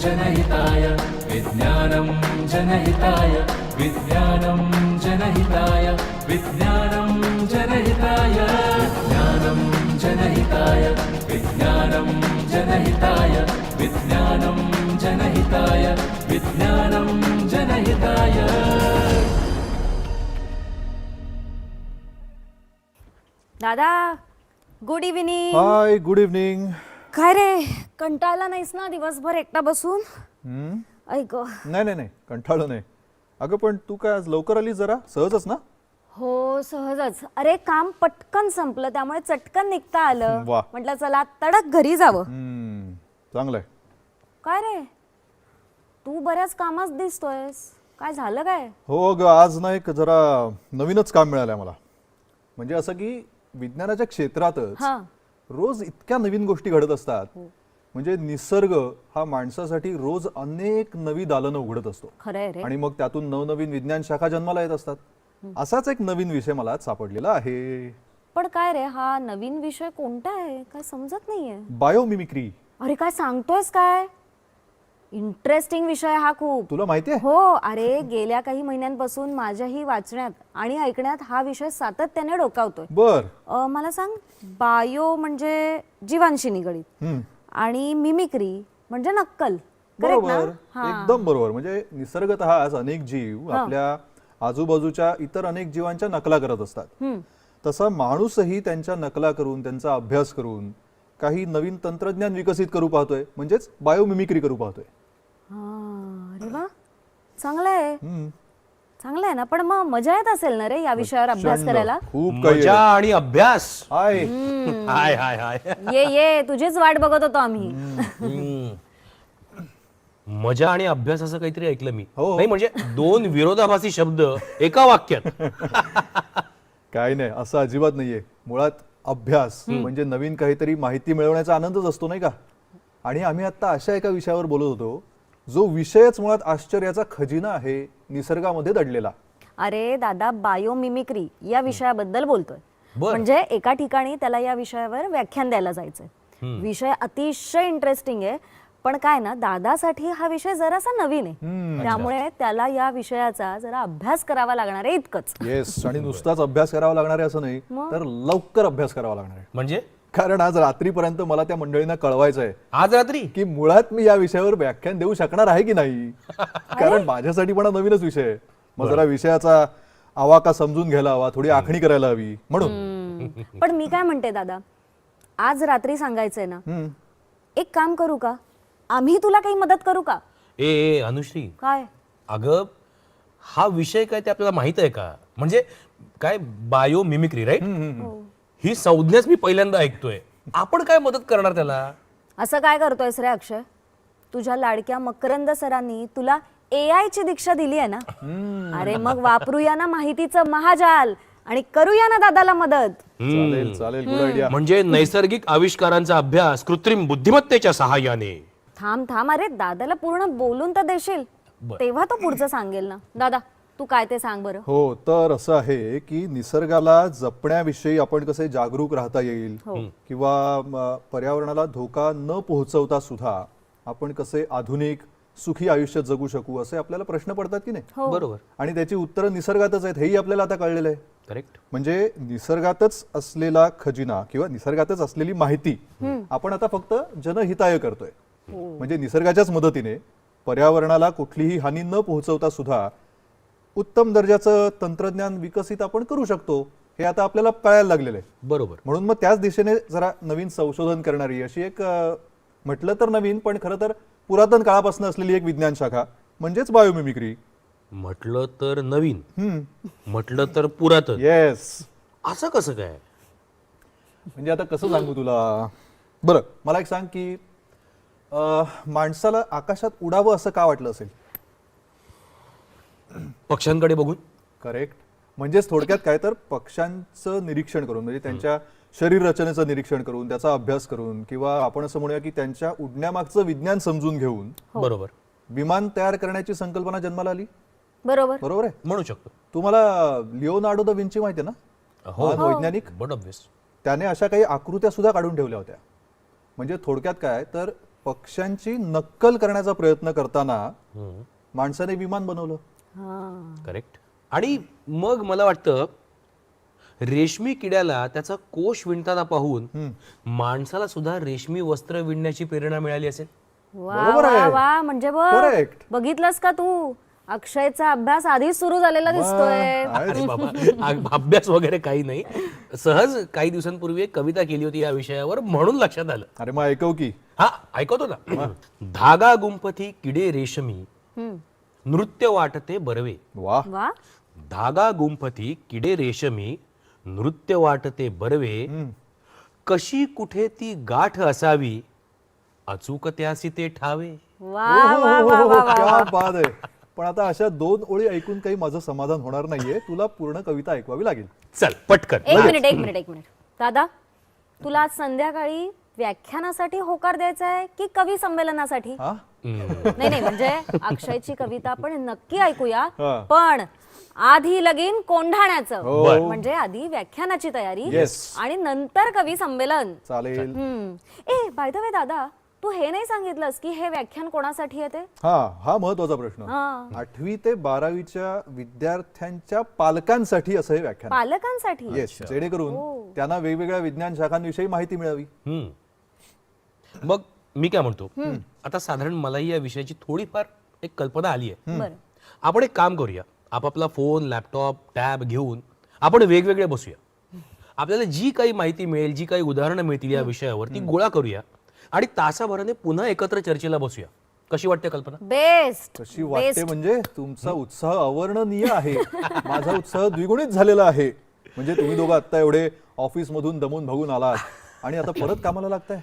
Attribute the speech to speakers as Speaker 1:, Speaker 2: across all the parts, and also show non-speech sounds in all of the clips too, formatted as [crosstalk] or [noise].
Speaker 1: जनहिताय। विज्ञानम जनहिताय। विज्ञानम जनहिताय। विज्ञानम जनहिताय। ज्ञानम जनहिताय। विज्ञानम जनहिताय। विज्ञानम जनहिताय। विज्ञानम जनहिताय।
Speaker 2: दादा good evening
Speaker 3: hi good evening
Speaker 2: काय रे कंटाळला नाहीस ना दिवसभर एकटा बसून? ऐक
Speaker 3: नाही नाही नाही कंटाळलो नाही. अगं पण तू काय आज लवकर आली जरा? सहजच ना?
Speaker 2: हो सहजच. अरे काम पटकन संपलं त्यामुळे चटकन निघता आलं.
Speaker 3: वा.
Speaker 2: म्हटलं चला तडक घरी जावं.
Speaker 3: हम्म, चांगलंय.
Speaker 2: काय रे तू बऱ्याच कामात दिसतोयस. काय झालं काय?
Speaker 3: हो ग आज ना एक जरा नवीनच काम मिळालंय मला. म्हणजे असं की विज्ञानाच्या क्षेत्रातच
Speaker 2: हा.
Speaker 3: रोज इतक्या नवीन गोष्टी घडत असतात. म्हणजे निसर्ग हा माणसासाठी रोज अनेक नवी दालनं उघडत असतो. आणि मग त्यातून नवनवीन विज्ञान शाखा जन्माला येत असतात. असाच एक नवीन विषय मला सापडलेला आहे.
Speaker 2: पण काय रे हा नवीन विषय कोणता आहे? काय समजत नाहीये.
Speaker 3: बायोमिमिक्री.
Speaker 2: अरे काय सांगतोयस काय? इंटरेस्टिंग विषय हा खूप.
Speaker 3: तुला माहिती आहे
Speaker 2: हो अरे गेल्या काही महिन्यांपासून माझ्याही वाचण्यात आणि ऐकण्यात हा विषय सातत्याने डोकावतोय.
Speaker 3: बर.
Speaker 2: अ, मला सांग बायो म्हणजे जीवांशी निगडीत
Speaker 3: हम्म.
Speaker 2: आणि मिमिक्री म्हणजे नक्कल. ना?
Speaker 3: बरोबर.
Speaker 2: हा.
Speaker 3: एकदम बरोबर. म्हणजे निसर्गत आज अनेक जीव आपल्या आजूबाजूच्या इतर अनेक जीवांच्या नकला करत असतात.
Speaker 2: हम्म.
Speaker 3: तसा माणूसही त्यांच्या नकला करून त्यांचा अभ्यास करून काही नवीन तंत्रज्ञान विकसित करू पाहतोय. म्हणजेच बायोमिमिक्री करू पाहतोय.
Speaker 2: हा, अरे वा. चांगलं आहे. चांगलं आहे ना पण मग मजा येत असेल ना रे या विषयावर अभ्यास. करायला?
Speaker 3: खूप काही
Speaker 4: मजा आणि अभ्यास.
Speaker 3: हाय.
Speaker 4: हाय हाय हाय.
Speaker 2: ये ये तुझीच वाट बघत होतो आम्ही.
Speaker 4: हम्म. मजा आणि अभ्यास असं काहीतरी ऐकलं मी.
Speaker 3: हो.
Speaker 4: नाही म्हणजे दोन विरोधाभासी शब्द एका वाक्यात.
Speaker 3: काय नाही असं अजिबात नाहीये. मुळात अभ्यास म्हणजे नवीन काहीतरी माहिती मिळवण्याचा आनंदच असतो नाही का? आणि आम्ही आता अशा एका विषयावर बोलत होतो जो विषयच मुळात आश्चर्याचा खजिना आहे निसर्गामध्ये दडलेला.
Speaker 2: अरे दादा बायोमिमिक्री या विषयाबद्दल बोलतोय. म्हणजे एका ठिकाणी त्याला या विषयावर व्याख्यान द्यायला जायचंय. विषय अतिशय इंटरेस्टिंग आहे. पण काय ना दादासाठी हा विषय जरासा नवीन आहे. त्यामुळे त्याला या विषयाचा जरा अभ्यास करावा लागणार आहे इतकंच.
Speaker 3: येस आणि नुसताच अभ्यास करावा लागणार आहे असं नाही? तर लवकर अभ्यास करावा लागणार आहे.
Speaker 4: म्हणजे?
Speaker 3: कारण आज रात्रीपर्यंत मला त्या मंडळींना कळवायचं आहे
Speaker 4: आज रात्री?
Speaker 3: की मुळात मी या विषयावर व्याख्यान देऊ शकणार आहे की नाही? [laughs] कारण माझ्यासाठी पण हा नवीनच विषय आहे. मग जरा विषयाचा आवाका समजून घ्यायला हवा थोडी आखणी करायला हवी म्हणून.
Speaker 2: हम्म. पण मी काय म्हणते दादा? आज रात्री सांगायचंय ना
Speaker 3: हम्म.
Speaker 2: एक काम करू का? आम्ही तुला काही मदत करू का?
Speaker 4: ए ए अनुश्री.
Speaker 2: काय?
Speaker 4: अगं हा विषय काय ते आपल्याला माहीत आहे का? म्हणजे काय बायो मिमिक्री राईट ही संज्ञाच मी पहिल्यांदा ऐकतोय. आपण काय मदत करणार त्याला?
Speaker 2: असं काय करतोयस रे अक्षय? तुझ्या लाडक्या मकरंद सरांनी तुला एआय ची दीक्षा दिली आहे ना? अरे मग वापरूया ना माहितीचं महाजाल आणि करूया ना दादाला मदत.
Speaker 3: चालेल चालेल गुड आयडिया
Speaker 4: म्हणजे नैसर्गिक आविष्कारांचा अभ्यास कृत्रिम बुद्धिमत्तेच्या सहाय्याने.
Speaker 2: थांब थांब अरे दादाला पूर्ण बोलून तर देशील. तेव्हा तो पुढचं सांगेल ना. दादा तू काय ते सांग बरं.
Speaker 3: हो तर असं आहे की निसर्गाला जपण्याविषयी आपण कसे जागरूक राहता येईल किंवा म, पर्यावरणाला धोका न पोहोचवता सुद्धा आपण कसे आधुनिक सुखी आयुष्य जगू शकू असे आपल्याला प्रश्न पडतात की नाही?
Speaker 4: बरोबर.
Speaker 3: आणि त्याची उत्तरं निसर्गातच आहेत हेही आपल्याला आता कळलेलं आहे.
Speaker 4: करेक्ट
Speaker 3: म्हणजे निसर्गातच असलेला खजिना किंवा निसर्गातच असलेली माहिती आपण आता फक्त जनहिताय करतोय. म्हणजे निसर्गाच्याच मदतीने पर्यावरणाला कुठलीही हानी न पोहोचवता सुद्धा उत्तम दर्जाचं तंत्रज्ञान विकसित आपण करू शकतो हे आता आपल्याला कळायला लागलेलं आहे.
Speaker 4: बरोबर.
Speaker 3: म्हणून मग त्याच दिशेने जरा नवीन संशोधन करणारी अशी एक म्हटलं तर नवीन पण खरं तर पुरातन काळापासून असलेली एक विज्ञान शाखा म्हणजेच बायोमिमिक्री
Speaker 4: म्हटलं तर नवीन.
Speaker 3: हम्म.
Speaker 4: म्हटलं तर पुरातन.
Speaker 3: येस
Speaker 4: असं कसं काय?
Speaker 3: म्हणजे आता कसं सांगू तुला? बरं मला एक सांग की माणसाला आकाशात उडावं असं का वाटलं असेल?
Speaker 4: पक्ष्यांकडे बघून?
Speaker 3: करेक्ट म्हणजेच थोडक्यात काय तर पक्ष्यांचं निरीक्षण करून म्हणजे त्यांच्या शरीर रचनेचं निरीक्षण करून त्याचा अभ्यास करून किंवा आपण असं म्हणूया की त्यांच्या उडण्यामागचं विज्ञान समजून घेऊन
Speaker 4: बरोबर.
Speaker 3: विमान तयार करण्याची संकल्पना जन्माला आली?
Speaker 2: बरोबर.
Speaker 3: बरोबर आहे?
Speaker 4: म्हणू शकतो.
Speaker 3: तुम्हाला लिओनार्डो द विंची माहिती आहे ना?
Speaker 4: हो.
Speaker 3: वैज्ञानिक?
Speaker 4: बट ऑब्विस
Speaker 3: त्याने अशा काही आकृत्या सुद्धा काढून ठेवल्या होत्या. म्हणजे थोडक्यात काय तर पक्ष्यांची नक्कल करण्याचा प्रयत्न करताना माणसाने विमान बनवलं.
Speaker 2: हा
Speaker 4: करेक्ट. आणि मग मला वाटतं रेशमी किड्याला त्याचा कोश विणताना पाहून माणसाला सुद्धा रेशमी वस्त्र विणण्याची प्रेरणा मिळाली असेल.
Speaker 2: वा म्हणजे बघ. बघितलंस का तू? अक्षयचा अभ्यास आधीच सुरू झालेला दिसतोय.
Speaker 4: अरे बाबा अभ्यास वगैरे काही नाही. सहज काही दिवसांपूर्वी एक कविता केली होती या विषयावर म्हणून लक्षात आलं.
Speaker 3: अरे मग ऐकव की.
Speaker 4: हा ऐकवतो ना. धागा गुंफती किडे रेशमी. नृत्य वाटते बरवे.
Speaker 3: वा.
Speaker 2: वा.
Speaker 4: धागा गुंफती किडे रेशमी नृत्य वाटते बरवे. कशी कुठे ती गाठ असावी अचूक त्यासी ते ठावे.
Speaker 2: वा वा वा वा वा
Speaker 3: क्या बात आहे. पण आता अशा दोन ओळी ऐकून काही माझं समाधान होणार नाहीये. तुला पूर्ण कविता ऐकवावी लागेल.
Speaker 4: चल पटकन.
Speaker 2: एक मिनिट एक मिनिट एक मिनिट. दादा तुला आज संध्याकाळी व्याख्यानासाठी होकार द्यायचा आहे की कवी संमेलनासाठी?
Speaker 3: हा?
Speaker 2: नाही नाही म्हणजे अक्षयची कविता आपण नक्की ऐकूया.
Speaker 3: हा.
Speaker 2: पण आधी लगीन कोंढाण्याचं.
Speaker 3: हो.
Speaker 2: म्हणजे आधी व्याख्यानाची तयारी
Speaker 3: Yes.
Speaker 2: आणि नंतर कवी संमेलन.
Speaker 3: चालेल.
Speaker 2: हम्म. ए बाय द वे दादा तू हे नाही सांगितलंस की हे व्याख्यान कोणासाठी येते
Speaker 3: हा हा महत्त्वाचा प्रश्न.
Speaker 2: हा.
Speaker 3: आठवी ते बारावीच्या विद्यार्थ्यांच्या पालकांसाठी असं हे व्याख्यान
Speaker 2: पालकांसाठी?
Speaker 3: येस जेणेकरून त्यांना वेगवेगळ्या विज्ञान शाखांविषयी माहिती मिळावी.
Speaker 4: हम्म. मग मी काय म्हणतो? आता साधारण मलाही या विषयाची थोडीफार एक कल्पना आली आहे. आपण एक काम करूया. आपापला फोन लॅपटॉप टॅब घेऊन आपण वेगवेगळे बसूया. आपल्याला जी काही माहिती मिळेल जी काही उदाहरणं मिळतील या विषयावर ती गोळा करूया आणि तासाभराने पुन्हा एकत्र चर्चेला बसूया. कशी वाटते कल्पना?
Speaker 2: बेस्ट.
Speaker 3: कशी वाटते म्हणजे तुमचा उत्साह अवर्णनीय आहे. माझा उत्साह द्विगुणित झालेला आहे. म्हणजे तुम्ही दोघं आता एवढे ऑफिस मधून दमून भागून आलात आणि आता परत कामाला लागताय?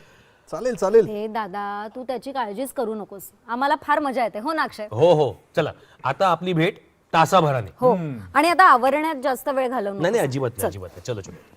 Speaker 3: चालेल चालेल.
Speaker 2: हे दादा तू त्याची काळजीच करू नकोस. आम्हाला फार मजा येते हो ना अक्षय
Speaker 4: हो हो. चला आता आपली भेट तासाभराने.
Speaker 2: हो. आणि आता आवरण्यात जास्त वेळ घालवू
Speaker 4: नाही. अजिबात नाही अजिबात नाही. चलो चलो.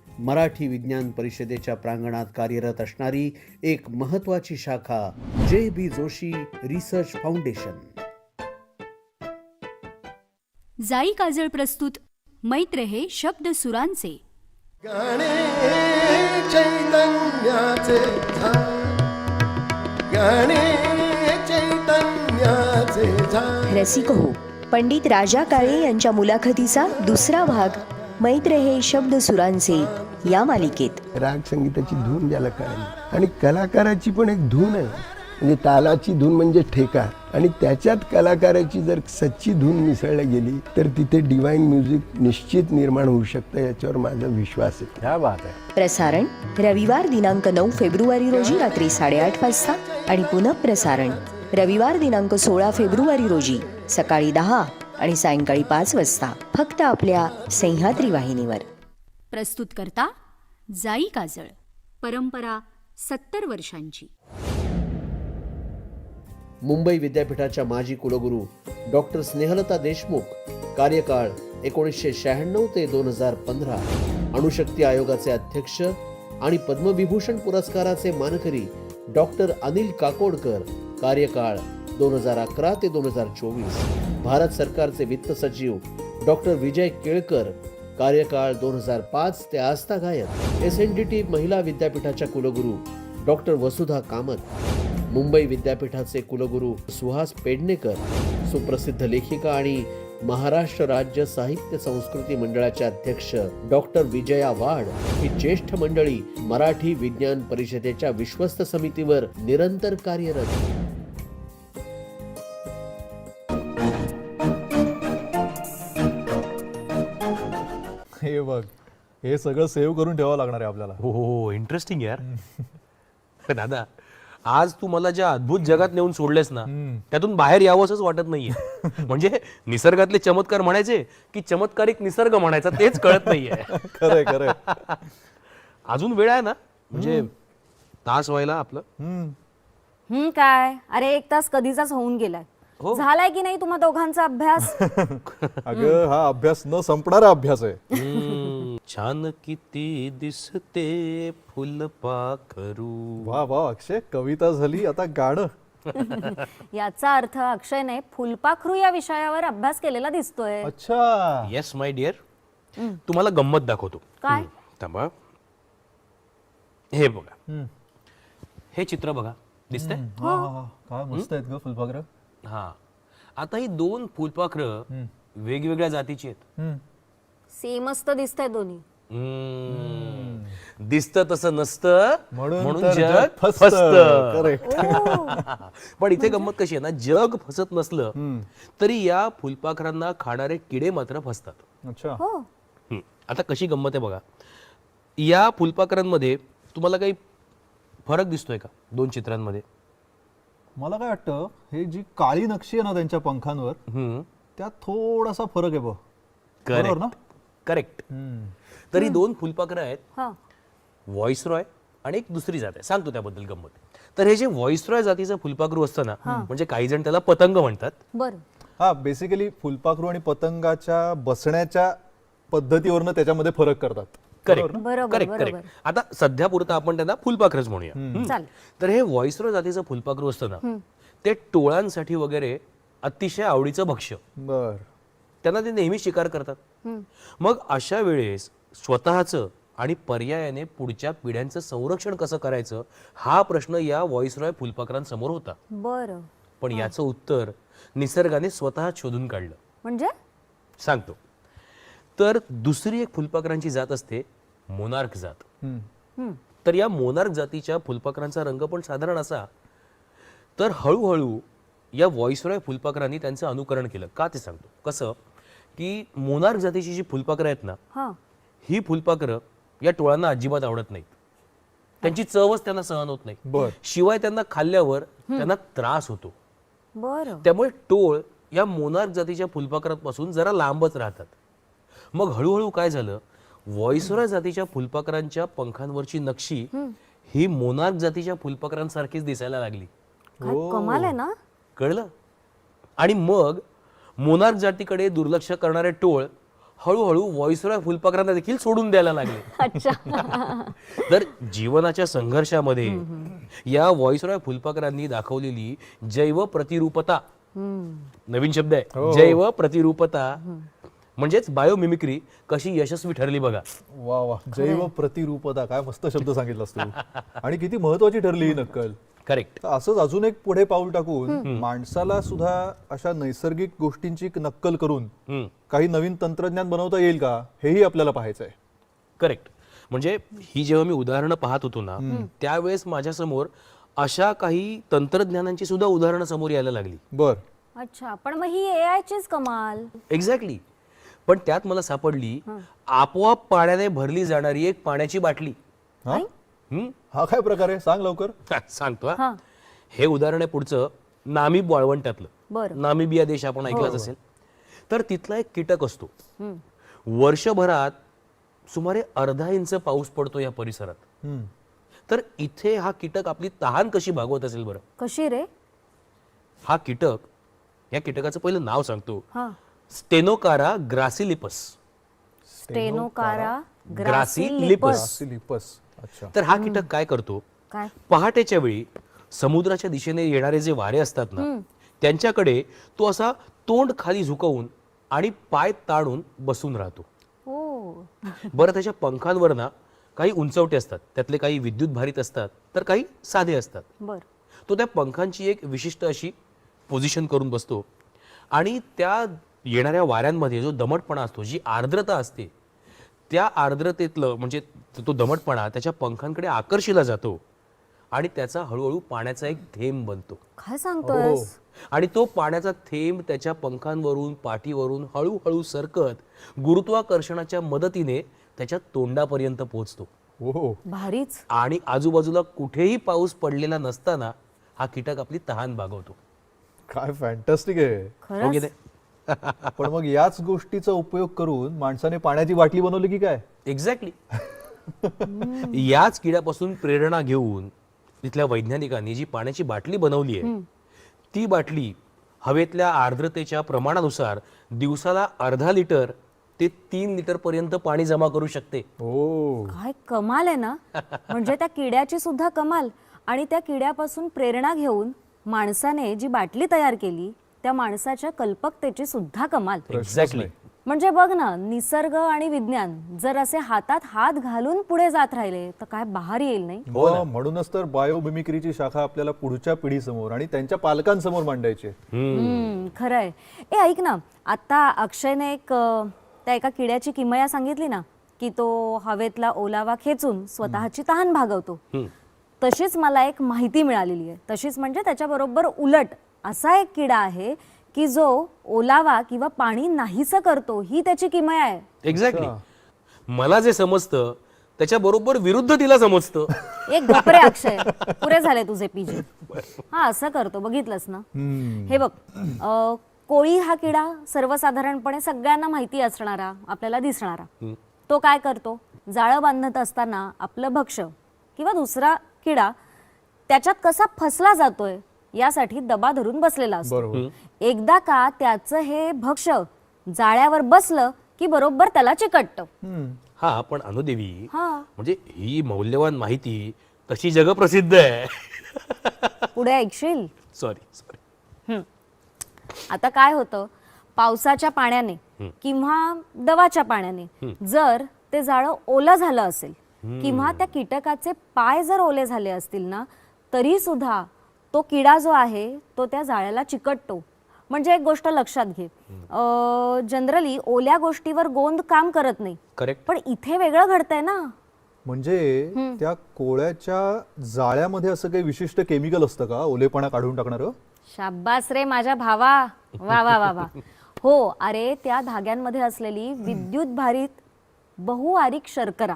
Speaker 5: मराठी विज्ञान परिषदेच्या प्रांगणात कार्यरत असणारी एक महत्वाची शाखा जे बी जोशी रिसर्च फाउंडेशन.
Speaker 6: जाई काजळ प्रस्तुत मैत्र हे शब्द सुरांचे.
Speaker 7: गाणे चैतन्याचे झाड. गाणे चैतन्याचे झाड.
Speaker 8: रसिक हो पंडित राजा काळे यांच्या मुलाखतीचा दुसरा भाग मैत्र हे शब्द सुरांचे. या मालिकेत.
Speaker 7: राग संगीताची धून ज्याला कळाली. आणि कलाकाराची पण एक धून आहे. म्हणजे तालाची धून म्हणजे ठेका. आणि त्याच्यात कलाकाराची जर सच्ची धून मिसळली गेली तर तिथे डिवाईन म्युझिक निश्चित निर्माण होऊ शकतं याच्यावर माझा विश्वास आहे.
Speaker 8: प्रसारण रविवार दिनांक नऊ फेब्रुवारी रोजी रात्री साडेआठ वाजता आणि पुनःप्रसारण रविवार दिनांक सोळा फेब्रुवारी रोजी सकाळी दहा आणि सायंकाळी पाच वाजता. फक्त आपल्या सह्याद्री वाहिनीवर.
Speaker 6: प्रस्तुत करता जाई काजळ परंपरा सत्तर वर्षांची.
Speaker 5: मुंबई विद्यापीठाच्या माजी कुलगुरू डॉक्टर स्नेहलता देशमुख कार्यकाळ एकोणीसशे शहाण्णव ते दोन हजार पंधरा. अणुशक्ती आयोगाचे अध्यक्ष आणि पद्मविभूषण पुरस्काराचे मानकरी डॉक्टर अनिल काकोडकर कार्यकाळ दोन हजार अकरा ते दोन हजार चोवीस. भारत सरकारचे वित्त सचिव डॉक्टर विजय केळकर कार्यकाळ दोन हजार पाच ते आस्था गायक एस एन डी टी महिला विद्यापीठाच्या कुलगुरू डॉक्टर वसुधा कामत. मुंबई विद्यापीठाचे कुलगुरू सुहास पेडणेकर सुप्रसिद्ध लेखिका आणि महाराष्ट्र राज्य साहित्य संस्कृती मंडळाच्या अध्यक्ष डॉक्टर विजया वाड ही ज्येष्ठ मंडळी मराठी विज्ञान परिषदेच्या विश्वस्त समितीवर निरंतर कार्यरत.
Speaker 3: हे सगळं सेव्ह करून ठेवावं लागणार आहे आपल्याला.
Speaker 4: हो हो इंटरेस्टिंग यार. [laughs] पण दादा आज तू मला ज्या अद्भुत जगात नेऊन सोडलेस ना त्यातून बाहेर यावंसच वाटत नाहीये. [laughs] म्हणजे निसर्गातले चमत्कार म्हणायचे की चमत्कारिक निसर्ग म्हणायचा तेच कळत नाहीये. [laughs]
Speaker 3: खरंय खरंय.
Speaker 4: अजून वेळ आहे ना? म्हणजे तास व्हायला आपलं.
Speaker 3: हम्म.
Speaker 2: काय? अरे एक तास कधीचाच होऊन गेलाय.
Speaker 4: हो.
Speaker 2: झालाय की नाही तुम्हा दोघांचा अभ्यास?
Speaker 3: अगं हा अभ्यास न संपणारा अभ्यास आहे.
Speaker 4: छान किती दिसते फुलपाखरू
Speaker 3: वा वा अक्षय कविता झाली आता गाणं. [laughs]
Speaker 2: याचा अर्थ अक्षयने फुलपाखरू या विषयावर अभ्यास केलेला दिसतोय.
Speaker 3: अच्छा.
Speaker 4: येस माय डिअर तुम्हाला गंमत दाखवतो.
Speaker 2: काय?
Speaker 4: थांबा. हे बघा. हे चित्र बघा. दिसतंय?
Speaker 3: हा, हा, हा. काय मस्त आहेत ग फुलपाखरं
Speaker 4: हा. आता ही दोन फुलपाखरं वेगवेगळ्या जातीची आहेत.
Speaker 3: हम्म.
Speaker 2: सेमच तर दिसतंय दोन्ही.
Speaker 4: हम्म. दिसतं तसं नसतं
Speaker 3: म्हणून तर
Speaker 4: जग
Speaker 3: जग फसतं.
Speaker 4: फसतं. [laughs] पण इथे गंमत कशी आहे ना जग फसत नसलं तरी या फुलपाखरांना खाणारे किडे मात्र फसतात.
Speaker 3: अच्छा.
Speaker 2: हो.
Speaker 4: आता कशी गंमत आहे बघा. या फुलपाखरांमध्ये तुम्हाला काही फरक दिसतोय का दोन चित्रांमध्ये?
Speaker 3: मला काय वाटतं हे जी काळी नक्षी आहे ना त्यांच्या पंखांवर
Speaker 4: हम्म.
Speaker 3: त्यात थोडासा फरक आहे बघ. बरोबर ना?
Speaker 4: करेक्ट तरी दोन फुलपाखरं आहेत.
Speaker 2: हा.
Speaker 4: व्हॉइस रॉय आणि एक दुसरी जात आहे. सांगतो त्याबद्दल गंमत. तर हे जे व्हॉइस रॉय जातीचं फुलपाखरू असतं ना म्हणजे काही जण त्याला पतंग म्हणतात.
Speaker 2: बर.
Speaker 3: हा बेसिकली फुलपाखरू आणि पतंगाच्या बसण्याच्या पद्धतीवरनं त्याच्यामध्ये फरक करतात.
Speaker 4: करेक्ट
Speaker 2: बरोबर,
Speaker 4: करेक्ट
Speaker 2: बरोबर.
Speaker 4: करेक्ट आता सध्या पुरतं आपण त्यांना फुलपाखरच म्हणूया. तर हे व्हॉइस रॉय जातीचं फुलपाखरू असतं ना ते टोळांसाठी वगैरे अतिशय आवडीचं भक्ष्य.
Speaker 3: बर.
Speaker 4: त्यांना ते नेहमी शिकार करतात. मग अशा वेळेस स्वतःचं आणि पर्यायाने पुढच्या पिढ्यांचं संरक्षण कसं करायचं हा प्रश्न या व्हॉइस रॉय फुलपाखरांसमोर होता.
Speaker 2: बर.
Speaker 4: पण याचं उत्तर निसर्गाने स्वतः शोधून काढलं.
Speaker 2: म्हणजे?
Speaker 4: सांगतो. तर दुसरी एक फुलपाखरांची जात असते मोनार्क जात.
Speaker 3: हम्म.
Speaker 4: तर या मोनार्क जातीच्या फुलपाखरांचा रंग पण साधारण असा. तर हळूहळू या व्हॉइसरॉय फुलपाखरांनी त्यांचं अनुकरण केलं. का ते सांगतो? कसं? की मोनार्क जातीची जी फुलपाखरं आहेत ना
Speaker 2: हा.
Speaker 4: ही फुलपाखरं या टोळांना अजिबात आवडत नाहीत. त्यांची चवच त्यांना सहन होत नाही.
Speaker 3: बर.
Speaker 4: शिवाय त्यांना खाल्ल्यावर त्यांना त्रास होतो.
Speaker 2: बर.
Speaker 4: त्यामुळे टोळ या मोनार्क जातीच्या फुलपाखरांपासून जरा लांबच राहतात. मग हळूहळू काय झालं? व्हॉइसरॉय जातीच्या फुलपाखरांच्या पंखांवरची नक्षी ही मोनार्क जातीच्या फुलपाखरांसारखीच दिसायला लागली.
Speaker 2: कमाल आहे ना?
Speaker 4: कळलं? आणि मग मोनार्क जातीकडे दुर्लक्ष करणारे टोळ हळूहळू व्हॉइसरॉय फुलपाखरांना देखील सोडून द्यायला लागले.
Speaker 2: अच्छा.
Speaker 4: तर जीवनाच्या संघर्षामध्ये या व्हॉइसरॉय फुलपाखरांनी दाखवलेली जैव प्रतिरूपता. नवीन शब्द आहे. जैव प्रतिरूपता म्हणजेच बायोमिमिक्री कशी यशस्वी ठरली बघा.
Speaker 3: वा वा. जैव प्रतिरूपता काय मस्त शब्द सांगितलास तू. आणि किती महत्वाची ठरली ही नक्कल.
Speaker 4: करेक्ट
Speaker 3: असंच अजून एक पुढे पाऊल टाकून माणसाला सुद्धा अशा नैसर्गिक गोष्टींची नक्कल करून काही नवीन तंत्रज्ञान बनवता येईल का हेही आपल्याला पाहायचं आहे
Speaker 4: करेक्ट म्हणजे ही जेव्हा मी उदाहरणं पाहत होतो ना त्यावेळेस माझ्यासमोर अशा काही तंत्रज्ञानांची सुद्धा उदाहरणं समोर यायला लागली.
Speaker 3: बर.
Speaker 2: अच्छा पण मग ही ए कमाल.
Speaker 4: एक्झॅक्टली पण त्यात मला सापडली आपोआप पाण्याने भरली जाणारी एक पाण्याची बाटली.
Speaker 3: हा?
Speaker 4: हम्म?
Speaker 3: हा काय प्रकार आहे? सांग लवकर. [laughs]
Speaker 4: सांगतो हा.
Speaker 2: हा.
Speaker 4: हे उदाहरण आहे पुढचं. नामीब वाळवंटातलं. नामिबिया देश आपण ऐकलाच असेल. तर तिथला एक कीटक असतो. वर्षभरात सुमारे अर्धा इंच पाऊस पडतो या परिसरात.
Speaker 3: हम्म.
Speaker 4: तर इथे हा कीटक आपली तहान कशी भागवत असेल बरं?
Speaker 2: कशी रे?
Speaker 4: हा कीटक या कीटकाचं पहिलं नाव सांगतो.
Speaker 2: हा.
Speaker 4: स्टेनोकारा ग्रासिलिपस.
Speaker 2: स्टेनोकारा
Speaker 4: ग्रासिलिपस. तर हा कीटक काय करतो?
Speaker 2: काय?
Speaker 4: पहाटेच्या वेळी समुद्राच्या दिशेने येणारे जे वारे असतात ना त्यांच्याकडे तो असा तोंड खाली झुकवून आणि पाय ताणून बसून राहतो.
Speaker 2: हो.
Speaker 4: बरं त्याच्या पंखांवर ना काही उंचवटे असतात. त्यातले काही विद्युत भारित असतात तर काही साधे असतात.
Speaker 2: बर.
Speaker 4: तो त्या पंखांची एक विशिष्ट अशी पोझिशन करून बसतो आणि त्या येणाऱ्या वाऱ्यांमध्ये जो दमटपणा असतो जी आर्द्रता असते त्या आर्द्रतेतलं म्हणजे तो दमटपणा त्याच्या पंखांकडे आकर्षिला जातो आणि त्याचा हळूहळू पाण्याचा एक थेंब बनतो.
Speaker 2: काय सांगतोय
Speaker 4: आणि तो पाण्याचा थेंब त्याच्या पंखांवरून पाठीवरून हळूहळू सरकत गुरुत्वाकर्षणाच्या मदतीने त्याच्या तोंडापर्यंत पोहोचतो.
Speaker 3: हो
Speaker 2: भारीच.
Speaker 4: आणि आजूबाजूला कुठेही पाऊस पडलेला नसताना हा कीटक आपली तहान भागवतो.
Speaker 3: काय फॅन्टॅस्टिक आहे.
Speaker 4: हो? [laughs]
Speaker 3: पण मग याच गोष्टीचा उपयोग करून माणसाने पाण्याची बाटली बनवली की काय?
Speaker 4: एक्झॅक्टली [laughs] याच किड्यापासून प्रेरणा घेऊन तिथल्या वैज्ञानिकांनी जी पाण्याची बाटली बनवली आहे ती बाटली हवेतल्या आर्द्रतेच्या प्रमाणानुसार दिवसाला अर्धा लिटर ते तीन लिटर पर्यंत पाणी जमा करू शकते.
Speaker 3: हो.
Speaker 2: काय कमाल आहे ना? म्हणजे त्या किड्याची सुद्धा कमाल आणि त्या किड्यापासून प्रेरणा घेऊन माणसाने जी बाटली तयार केली त्या माणसाच्या कल्पकतेची सुद्धा कमाल.
Speaker 4: एक्झॅक्टली
Speaker 2: म्हणजे बघ ना निसर्ग आणि विज्ञान जर असे हातात हात घालून पुढे जात राहिले तर काय बहार येईल नाही?
Speaker 3: मग म्हणूनच तर बायोमिमिक्रीची शाखा आपल्याला पुढच्या पिढीसमोर आणि त्यांच्या पालकांसमोर मांडायची आहे.
Speaker 2: हम्म, खरंय. ए ऐक ना आता अक्षयने एक अ, त्या एका किड्याची किमया सांगितली ना की तो हवेतला ओलावा खेचून स्वतःची तहान भागवतो. तशीच मला एक माहिती मिळालेली आहे. तशीच म्हणजे त्याच्याबरोबर उलट असा एक किडा आहे की जो ओलावा किंवा पाणी नाहीसं करतो ही त्याची किमया आहे.
Speaker 4: एक्झॅक्टली मला जे समजतं त्याच्या बरोबर विरुद्ध तिला समजतं. [laughs]
Speaker 2: एक गपरे अक्षय. पुरे झाले तुझे पीजे हा असं करतो. बघितलंस ना? हे बघ अ, कोळी हा किडा सर्वसाधारणपणे सगळ्यांना माहिती असणारा आपल्याला दिसणारा. तो काय करतो? जाळं बांधत असताना आपलं भक्ष किंवा दुसरा किडा त्याच्यात कसा फसला जातोय यासाठी दबा धरून बसलेला असतो. एकदा का त्याचं हे भक्ष जाळ्यावर बसलं की बरोबर त्याला चिकटतं.
Speaker 4: हा पण अनुदेवी
Speaker 2: हा.
Speaker 4: म्हणजे ही मौल्यवान माहिती तशी जगप्रसिद्ध आहे. [laughs]
Speaker 2: पुढे ऐकशील?
Speaker 4: सॉरी सॉरी
Speaker 2: आता काय होतं? पावसाच्या पाण्याने किंवा दवाच्या पाण्याने जर ते जाळं ओलं झालं असेल किंवा त्या कीटकाचे पाय जर ओले झाले असतील ना तरी सुद्धा तो किडा जो आहे तो त्या जाळ्याला चिकटतो. म्हणजे एक गोष्ट लक्षात घे. जनरली ओल्या गोष्टीवर गोंद काम करत नाही.
Speaker 4: करेक्ट
Speaker 2: पण इथे वेगळं घडतंय ना.
Speaker 3: म्हणजे त्या कोळ्याच्या जाळ्यामध्ये असं काही विशिष्ट केमिकल असतं का? ओलेपणा काढून टाकणार?
Speaker 2: शाब्बास रे माझ्या भावा. वा वा वा वा. हो अरे त्या धाग्यांमध्ये असलेली विद्युत भारित बहुवारिक शर्करा.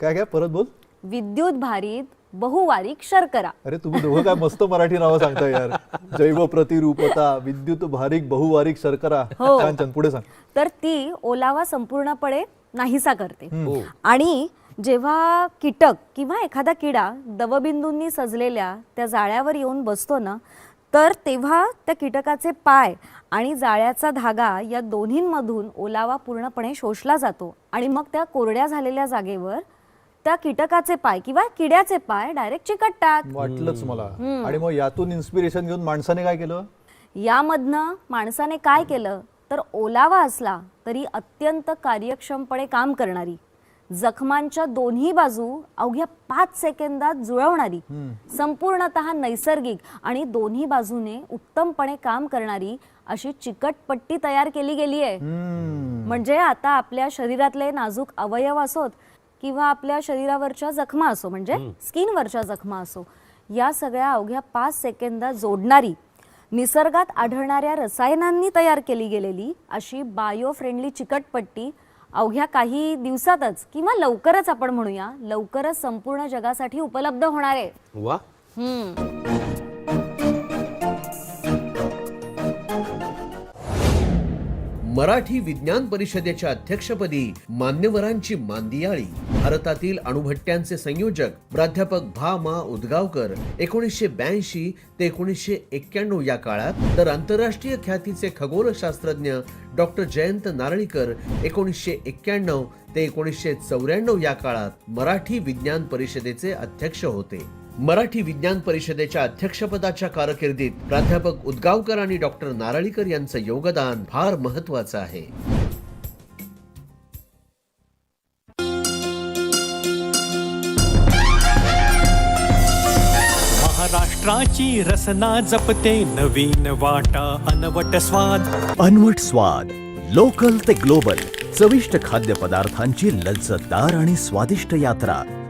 Speaker 3: काय काय? परत बोल.
Speaker 2: विद्युत भारित बहुवारिक शर्करा
Speaker 3: अरे तुम्ही दोघं काय मस्त मराठी नावं सांगता यार. जैव प्रतिरूपता विद्युत भारिक बहुवारिक शर्करा
Speaker 2: हो.
Speaker 3: छान छान. पुढे सांग.
Speaker 2: तर ती ओलावा संपूर्णपणे नाहीसा करते. आणि जेव्हा कीटक किंवा एखादा किडा दवबिंदूंनी सजलेल्या त्या जाळ्यावर येऊन बसतो ना तर तेव्हा त्या कीटकाचे पाय आणि जाळ्याचा धागा या दोन्हींमधून ओलावा पूर्णपणे शोषला जातो. आणि मग त्या कोरड्या झालेल्या जागेवर त्या कीटकाचे पाय किंवा किड्याचे पाय डायरेक्ट चिकटतात.
Speaker 3: वाटलंच मला. आणि मग यातून इन्स्पिरेशन घेऊन माणसाने काय केलं?
Speaker 2: यामधनं माणसाने काय केलं? तर ओलावा असला तरी अत्यंत कार्यक्षमपणे काम करणारी जखमांच्या दोन्ही बाजू अवघ्या पाच सेकंदात जुळवणारी संपूर्णत नैसर्गिक आणि दोन्ही बाजूने उत्तमपणे काम करणारी अशी चिकटपट्टी तयार केली गेली आहे म्हणजे आता आपल्या शरीरातले नाजूक अवयव असोत किंवा आपल्या शरीरावरच्या जखमा असो म्हणजे स्किनवरच्या जखमा असो या सगळ्या अवघ्या पाच सेकंदात जोडणारी निसर्गात आढळणाऱ्या रसायनांनी तयार केली गेलेली अशी बायो फ्रेंडली चिकटपट्टी अवघ्या काही दिवसातच किंवा लवकरच आपण म्हणूया लवकरच संपूर्ण जगासाठी उपलब्ध होणार आहे.
Speaker 4: वा.
Speaker 5: मराठी विज्ञान परिषदेच्या अध्यक्षपदी मान्यवरांची मांदियाळी. भारतातील अणुभट्ट्यांचे संयोजक प्राध्यापक भा. मा. उदगावकर एकोणीसशे ब्याऐंशी ते एकोणीसशे एक्क्याण्णव या काळात तर आंतरराष्ट्रीय ख्यातीचे खगोलशास्त्रज्ञ डॉक्टर जयंत नारळीकर एकोणीसशे एक्क्याण्णव ते एकोणीसशे चौऱ्याण्णव या काळात मराठी विज्ञान परिषदेचे अध्यक्ष होते. मराठी विज्ञान परिषदेच्या अध्यक्षपदाच्या कारकिर्दीत प्राध्यापक उदगावकर आणि डॉक्टर नारळीकर यांचं योगदान फार महत्वाचं आहे.
Speaker 9: महाराष्ट्राची रसना जपते नवीन वाटा अनवट स्वाद.
Speaker 10: अनवट स्वाद लोकल ते ग्लोबल चविष्ट खाद्यपदार्थांची लज्जतदार आणि स्वादिष्ट यात्रा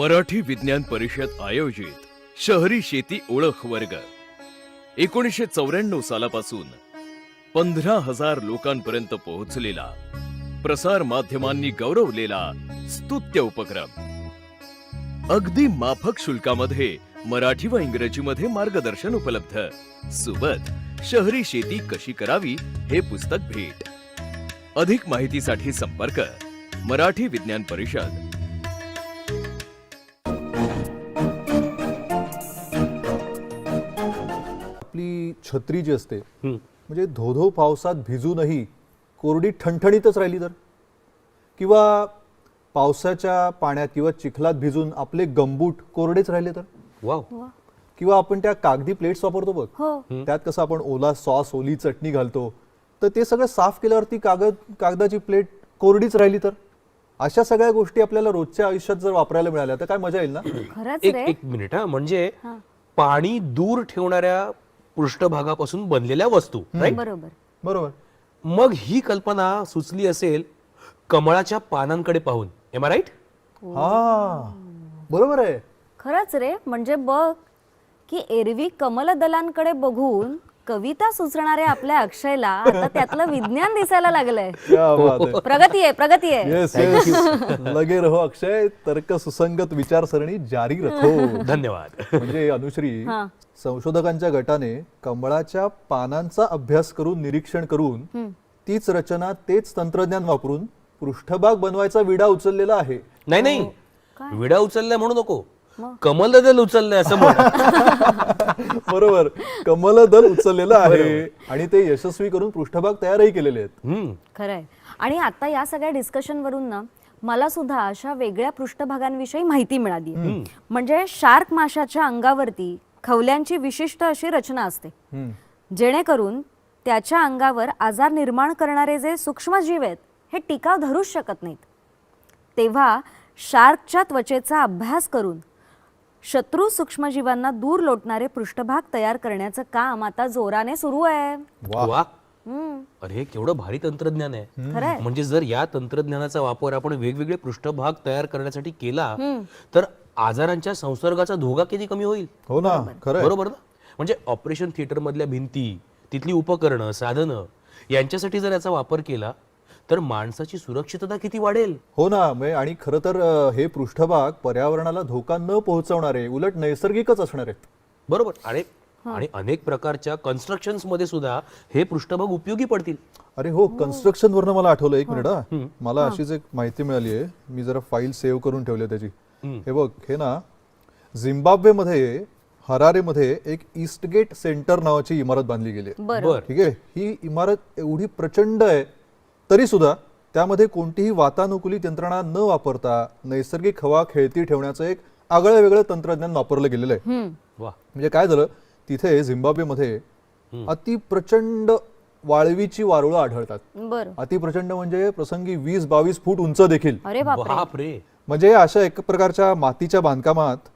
Speaker 11: मराठी विज्ञान परिषद आयोजित शहरी शेती ओळख वर्ग. एकोणीसशे चौऱ्याण्णव सालापासून पंधरा हजार लोकांपर्यंत पोहोचलेला प्रसार माध्यमांनी गौरवलेला स्तुत्य उपक्रम. अगदी माफक शुल्कामध्ये मराठी व इंग्रजीमध्ये मार्गदर्शन उपलब्ध. सोबत शहरी शेती कशी करावी हे पुस्तक भेट. अधिक माहितीसाठी संपर्क मराठी विज्ञान परिषद.
Speaker 3: छत्री जी असते म्हणजे धोधो पावसात भिजूनही कोरडी ठणठणीतच राहिली तर. किंवा पावसाच्या पाण्यात किंवा चिखलात भिजून आपले गंबूट कोरडेच राहिले तर.
Speaker 4: वाव.
Speaker 3: किंवा आपण त्या कागदी प्लेट्स वापरतो बघ.
Speaker 2: हो.
Speaker 3: त्यात कसं आपण ओला सॉस ओली चटणी घालतो तर ते सगळं साफ केल्यावरती कागद कागदाची प्लेट कोरडीच राहिली तर. अशा सगळ्या गोष्टी आपल्याला रोजच्या आयुष्यात जर वापरायला मिळाल्या तर काय मजा येईल ना?
Speaker 2: खरंच
Speaker 4: एक
Speaker 2: रे.
Speaker 4: एक मिनिट हा. म्हणजे पाणी दूर ठेवणाऱ्या पृष्ठभागापासून बनलेल्या वस्तू राईट
Speaker 2: बरोबर.
Speaker 3: बरोबर.
Speaker 4: मग ही कल्पना सुचली असेल कमळाच्या पानांकडे पाहून. एम आय राईट
Speaker 3: हा बरोबर आहे.
Speaker 2: खरंच रे म्हणजे बघ की एरवी कमलदलांकडे बघून कविता सुचणाऱ्या आपल्या अक्षयला आता त्यातलं विज्ञान दिसायला लागलंय.
Speaker 3: क्या बात आहे.
Speaker 2: प्रगती आहे प्रगती आहे
Speaker 3: लगे रहो अक्षय तर्क सुसंगत विचारसरणी जारी रखो.
Speaker 4: धन्यवाद.
Speaker 3: म्हणजे अनुश्री संशोधकांच्या गटाने कमळाच्या पानांचा अभ्यास करून निरीक्षण करून तीच रचना तेच तंत्रज्ञान वापरून पृष्ठभाग बनवायचा विडा उचललेला आहे.
Speaker 4: नाही नाही. विडा उचललाय म्हणू नको. कमलदल उचललंय असं म्हण [laughs]
Speaker 3: बरोबर. कमल दल उचललेलं आहे. आणि ते यशस्वी करून पृष्ठभाग तयारही केलेले आहेत.
Speaker 2: खरंय. आणि आता या सगळ्या डिस्कशन वरून ना मला सुद्धा अशा वेगळ्या पृष्ठभागांविषयी माहिती मिळाली. म्हणजे शार्क माशाच्या अंगावरती खवल्यांची विशिष्ट अशी रचना असते. जेणेकरून त्याच्या अंगावर आजार निर्माण करणारे जे सूक्ष्मजीव आहेत हे टिकाव धरूच शकत नाहीत. तेव्हा शार्कच्या त्वचेचा अभ्यास करून शत्रू सूक्ष्मजीवांना दूर लोटणारे पृष्ठभाग तयार करण्याचं काम आता जोराने सुरू आहे.
Speaker 4: वा.
Speaker 2: हम्म,
Speaker 4: अरे केवढं भारी तंत्रज्ञान आहे.
Speaker 2: खरंय.
Speaker 4: म्हणजे जर या तंत्रज्ञानाचा वापर आपण वेगवेगळे पृष्ठभाग तयार करण्यासाठी केला तर आजारांच्या संसर्गाचा धोका किती कमी होईल?
Speaker 3: हो ना खरं
Speaker 4: बरोबर ना? म्हणजे ऑपरेशन थिएटर मधल्या भिंती तिथली उपकरणं साधनं यांच्यासाठी जर याचा वापर केला तर माणसाची सुरक्षितता किती वाढेल?
Speaker 3: हो ना म्हणजे आणि खरं तर हे पृष्ठभाग पर्यावरणाला धोका न पोहोचवणारे उलट नैसर्गिकच असणार आहेत.
Speaker 4: बरोबर. आणि आणि अनेक प्रकारच्या कन्स्ट्रक्शनमध्ये सुद्धा हे पृष्ठभाग उपयोगी पडतील.
Speaker 3: अरे हो कन्स्ट्रक्शन वरनं मला आठवलं एक मिनिट हा. मला अशीच एक माहिती मिळाली आहे. मी जरा फाईल सेव्ह करून ठेवली त्याची. हे बघ हे ना झिम्बाब्वे मध्ये हरारे मध्ये एक ईस्टगेट सेंटर नावाची इमारत बांधली गेली आहे.
Speaker 2: बरं.
Speaker 4: बर.
Speaker 3: ठीक आहे? ही इमारत एवढी प्रचंड आहे तरी सुद्धा त्यामध्ये कोणतीही वातानुकूलित यंत्रणा न वापरता नैसर्गिक हवा खेळती ठेवण्याचं एक आगळं वेगळं तंत्रज्ञान वापरलं गेलेलं आहे. म्हणजे काय झालं? तिथे झिम्बाब्वेमध्ये अति प्रचंड वाळवीची वारुळं आढळतात.
Speaker 2: बरं.
Speaker 3: अति प्रचंड म्हणजे प्रसंगी वीस बावीस फूट उंच देखील.
Speaker 2: अरे बापरे.
Speaker 4: बाप रे
Speaker 3: म्हणजे अशा एक प्रकारच्या मातीच्या बांधकामात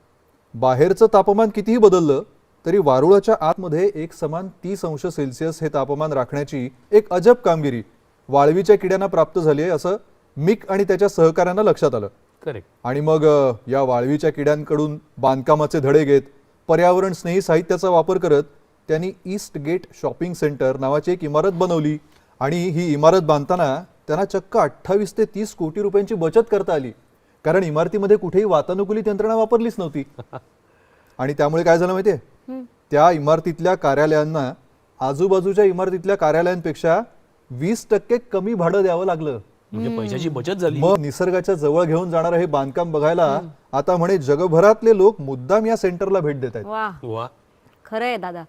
Speaker 3: बाहेरचं तापमान कितीही बदललं तरी वारुळाच्या आतमध्ये एक समान तीस अंश सेल्सिअस हे तापमान राखण्याची एक अजब कामगिरी वाळवीच्या किड्यांना प्राप्त झाली आहे असं मिक आणि त्याच्या सहकाऱ्यांना लक्षात आलं.
Speaker 4: करेक्ट.
Speaker 3: आणि मग या वाळवीच्या किड्यांकडून बांधकामाचे धडे घेत पर्यावरण स्नेही साहित्याचा वापर करत त्यांनी ईस्ट गेट शॉपिंग सेंटर नावाची एक इमारत बनवली. आणि ही इमारत बांधताना त्यांना चक्क अठ्ठावीस ते तीस कोटी रुपयांची बचत करता आली. कारण इमारतीमध्ये कुठेही वातानुकूलित यंत्रणा वापरलीच नव्हती. [laughs] आणि त्यामुळे काय झालं माहितीये? त्या इमारतीतल्या कार्यालयांना आजूबाजूच्या इमारतीतल्या कार्यालयांपेक्षा वीस टक्के कमी भाडं द्यावं लागलं.
Speaker 4: म्हणजे पैशाची बचत झाली.
Speaker 3: मग निसर्गाच्या जवळ घेऊन जाणारं हे बांधकाम बघायला आता म्हणे जगभरातले लोक मुद्दाम या सेंटरला भेट देत आहेत.
Speaker 2: वा
Speaker 4: वा.
Speaker 2: खरं आहे दादा.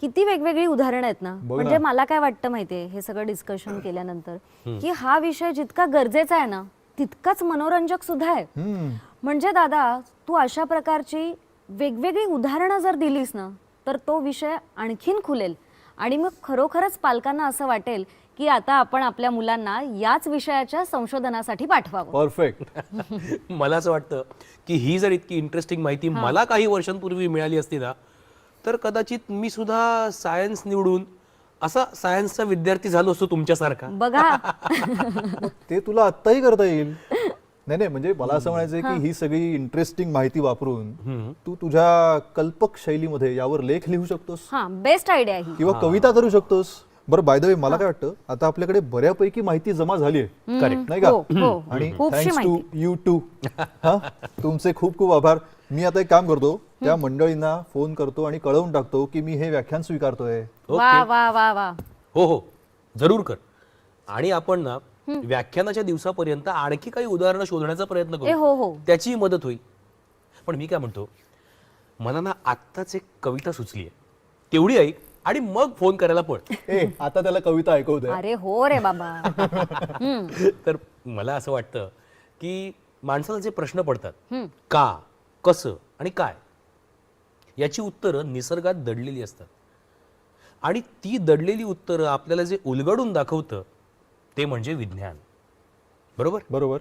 Speaker 2: किती वेगवेगळी उदाहरणं आहेत ना? म्हणजे. मला काय वाटतं माहितीये हे सगळं डिस्कशन केल्यानंतर की हा विषय जितका गरजेचा आहे ना तितकाच मनोरंजक सुद्धा आहे.
Speaker 3: हम्म.
Speaker 2: म्हणजे दादा तू अशा प्रकारची वेगवेगळी उदाहरणं जर दिलीस ना तर तो विषय आणखीन खुलेल. आणि मग खरोखरच पालकांना असं वाटेल की आता आपण आपल्या मुलांना याच विषयाच्या संशोधनासाठी पाठवावं.
Speaker 3: परफेक्ट. [laughs]
Speaker 4: मला असं वाटतं की ही जर इतकी इंटरेस्टिंग माहिती मला काही वर्षांपूर्वी मिळाली असती ना तर कदाचित मी सुद्धा सायन्स निवडून असा सायन्सचा विद्यार्थी झालो असतो तुमच्यासारखा.
Speaker 2: बघा. [laughs]
Speaker 3: ते तुला आत्ताही करता येईल. नाही नाही म्हणजे मला असं म्हणायचंय की ही. सगळी इंटरेस्टिंग माहिती वापरून तू तुझ्या कल्पक शैलीमध्ये यावर लेख लिहू शकतोस.
Speaker 2: हा बेस्ट आयडिया ही.
Speaker 3: किंवा कविता करू शकतोस. बरं बाय द वे मला काय वाटतं आता आपल्याकडे बऱ्यापैकी माहिती जमा झाली आहे.
Speaker 4: करेक्ट
Speaker 3: नाही का?
Speaker 2: हो, हो.
Speaker 3: आणि थँक्स टू यू टू तुमचे खूप खूप आभार. मी आता एक काम करतो त्या मंडळींना फोन करतो आणि कळवून टाकतो की मी हे व्याख्यान स्वीकारतोय.
Speaker 2: वा वा वा वा.
Speaker 4: हो हो. जरूर कर. आणि आपण ना व्याख्यानाच्या दिवसापर्यंत आणखी काही उदाहरणं शोधण्याचा प्रयत्न करू.
Speaker 2: हो हो.
Speaker 4: त्याची मदत होईल. पण मी काय म्हणतो मला ना आत्ताच एक कविता सुचली आहे तेवढी ऐक आणि मग फोन करायला पड
Speaker 3: ए आता त्याला कविता ऐकवू दे.
Speaker 2: अरे हो रे बाबा. [laughs] हम्म,
Speaker 4: तर मला असं वाटतं की माणसाला जे प्रश्न पडतात
Speaker 2: हम्म.
Speaker 4: का कसं आणि काय याची उत्तरं निसर्गात दडलेली असतात. आणि ती दडलेली उत्तरं आपल्याला जे उलगडून दाखवतं ते म्हणजे विज्ञान. बरोबर?
Speaker 3: बरोबर.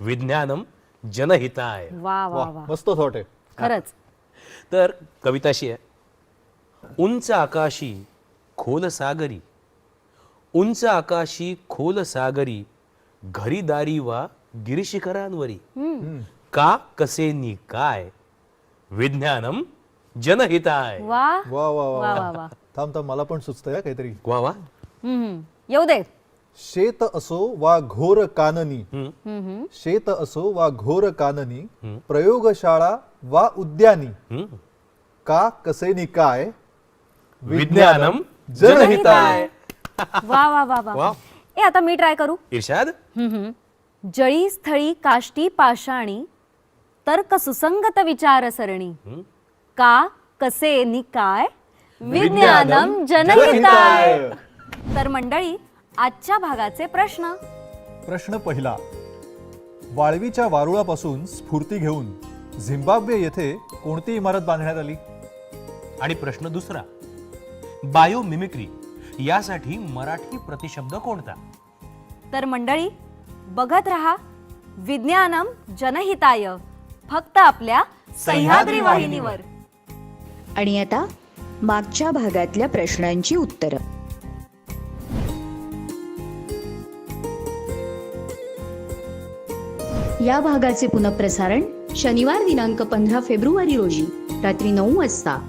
Speaker 4: विज्ञानम जनहिताय.
Speaker 2: वा वा
Speaker 3: वा
Speaker 2: वा.
Speaker 3: मस्त थॉट आहे.
Speaker 2: खरंच.
Speaker 4: तर कविता अशी आहे. उंच आकाशी खोल सागरी उंच आकाशी खोल सागरी घरीदारी वा गिरिशिखरांवरी. का कसे नी काय? विज्ञानम जनहिताय.
Speaker 2: वा.
Speaker 3: वा वा
Speaker 2: वा
Speaker 3: थांब थांब मला पण सुचतंय काहीतरी.
Speaker 4: वा वा.
Speaker 2: हम्म. येऊ दे.
Speaker 3: शेत असो वा घोर काननी. शेत असो वा घोर काननी. प्रयोगशाळा वा उद्यानी. का कसेनी काय?
Speaker 4: विज्ञानम
Speaker 3: जनहिताय.
Speaker 2: वा वा वा वा.
Speaker 4: वा.
Speaker 2: ए आता मी ट्राय करू. हम्म. जळी स्थळी काष्टी पाषाणी तर्क सुसंगत विचार सरणी का कसे नि काय? विज्ञानम जनहिताय. तर मंडळी आजच्या भागाचे प्रश्न.
Speaker 3: प्रश्न पहिला. वाळवीच्या वारुळापासून स्फूर्ती घेऊन झिम्बाब्वे येथे कोणती इमारत बांधण्यात आली?
Speaker 4: आणि प्रश्न दुसरा. बायोमिमिक्री. यासाठी मराठी प्रतिशब्द कोणता?
Speaker 2: तर मंडळी बघत रहा विज्ञानम जनहिताय फक्त आपल्या सह्याद्री वाहिनीवर.
Speaker 8: आणि आता मागच्या भागातल्या प्रश्नांची उत्तरं. या भागाचे पुनःप्रसारण शनिवार दिनांक पंधरा फेब्रुवारी रोजी रात्री नऊ वाजता.